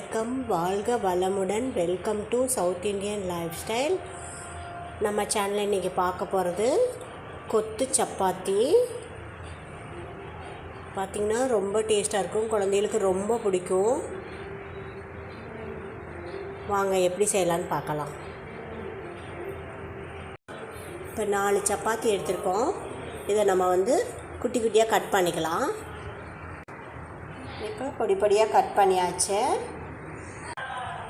வணக்கம். வாழ்க வளமுடன். Welcome to South Indian lifestyle நம்ம சேனலில் இன்றைக்கி பார்க்க போகிறது கொத்து சப்பாத்தி. பார்த்திங்கன்னா ரொம்ப டேஸ்ட்டாக இருக்கும். குழந்தைகளுக்கு ரொம்ப பிடிக்கும். வாங்க எப்படி செய்யலான்னு பார்க்கலாம். இப்போ நாலு சப்பாத்தி எடுத்திருக்கோம். இதை நம்ம வந்து குட்டி குட்டியாக கட் பண்ணிக்கலாம். இப்போ பொடி பொடியாக கட் பண்ணியாச்சு.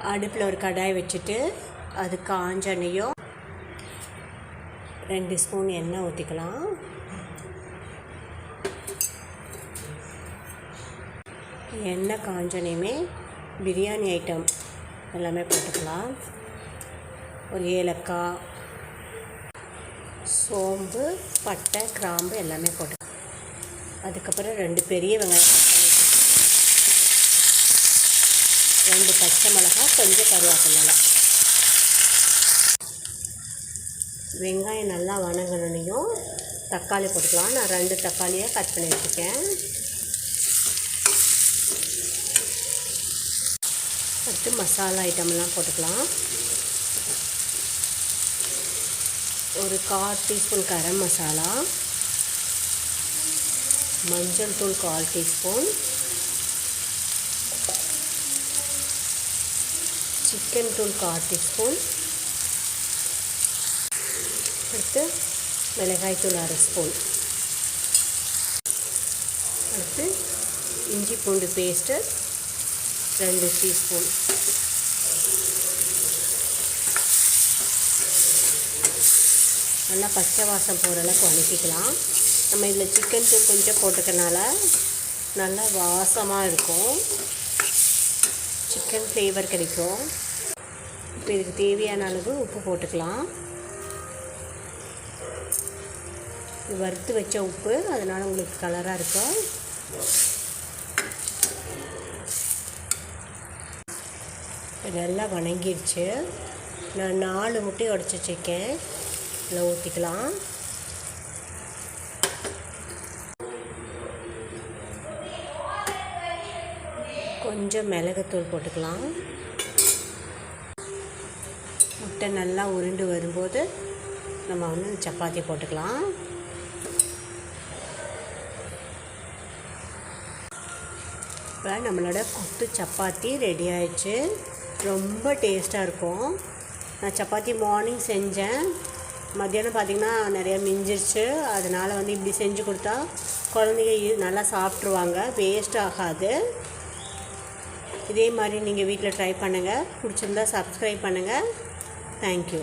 அடுப்பில் ஒரு கடாய் வச்சுட்டு அது காஞ்ச ரெண்டு ஸ்பூன் எண்ணெய் ஊற்றிக்கலாம். எண்ணெய் காஞ்சனையுமே பிரியாணி ஐட்டம் எல்லாமே போட்டுக்கலாம். ஒரு ஏலக்காய் சோம்பு பட்டை கிராம்பு எல்லாமே போட்டு அதுக்கப்புறம் ரெண்டு பெரிய வெங்காயம் ரெண்டு பச்சை மிளகாய் கொஞ்சம் கருவேப்பிலை வெங்காயம் நல்லா வணங்கினையும் தக்காளி போட்டுக்கலாம். நான் ரெண்டு தக்காளியை கட் பண்ணி வச்சுருக்கேன். அடுத்து மசாலா ஐட்டம்லாம் போட்டுக்கலாம். ஒரு கால் டீஸ்பூன் கரம் மசாலா மஞ்சள் தூள் கால் டீஸ்பூன் சிக்கன் தூள் கால் டீஸ்பூன் அடுத்து மிளகாய் தூள் அரை ஸ்பூன் அடுத்து இஞ்சி பூண்டு பேஸ்ட்டு ரெண்டு டீஸ்பூன் நல்லா பச்சை வாசம் போகிற அளவுக்கு வதக்கிக்கலாம் நம்ம இதில் சிக்கன் தூள் கொஞ்சம் போட்டுக்கனால நல்லா வாசமாக இருக்கும் சிக்கன் ஃப்ளேவர் கிடைக்கும். இப்போ இதுக்கு தேவையான அளவு உப்பு போட்டுக்கலாம். இது வறுத்து வச்ச உப்பு அதனால் உங்களுக்கு கலராக இருக்கும். நல்லா வணங்கிடுச்சு நான் நாலு முட்டை உடச்சி வச்சுருக்கேன் இதில் ஊற்றிக்கலாம் கொஞ்சம் மிளகுத்தூள் போட்டுக்கலாம். முட்டை நல்லா உருண்டு வரும்போது நம்ம வந்து சப்பாத்தி போட்டுக்கலாம். இப்போ நம்மளோட கொத்து சப்பாத்தி ரெடி ஆயிடுச்சு. ரொம்ப டேஸ்ட்டாக இருக்கும். நான் சப்பாத்தி மார்னிங் செஞ்சேன். மத்தியானம் பார்த்திங்கன்னா நிறையா மிஞ்சிருச்சு. அதனால் வந்து இப்படி செஞ்சு கொடுத்தா குழந்தைங்க நல்லா சாப்பிட்ருவாங்க வேஸ்ட் ஆகாது. இதே மாதிரி நீங்கள் வீட்டில் ட்ரை பண்ணுங்கள் பிடிச்சிருந்தா சப்ஸ்கிரைப் பண்ணுங்கள் தேங்க்யூ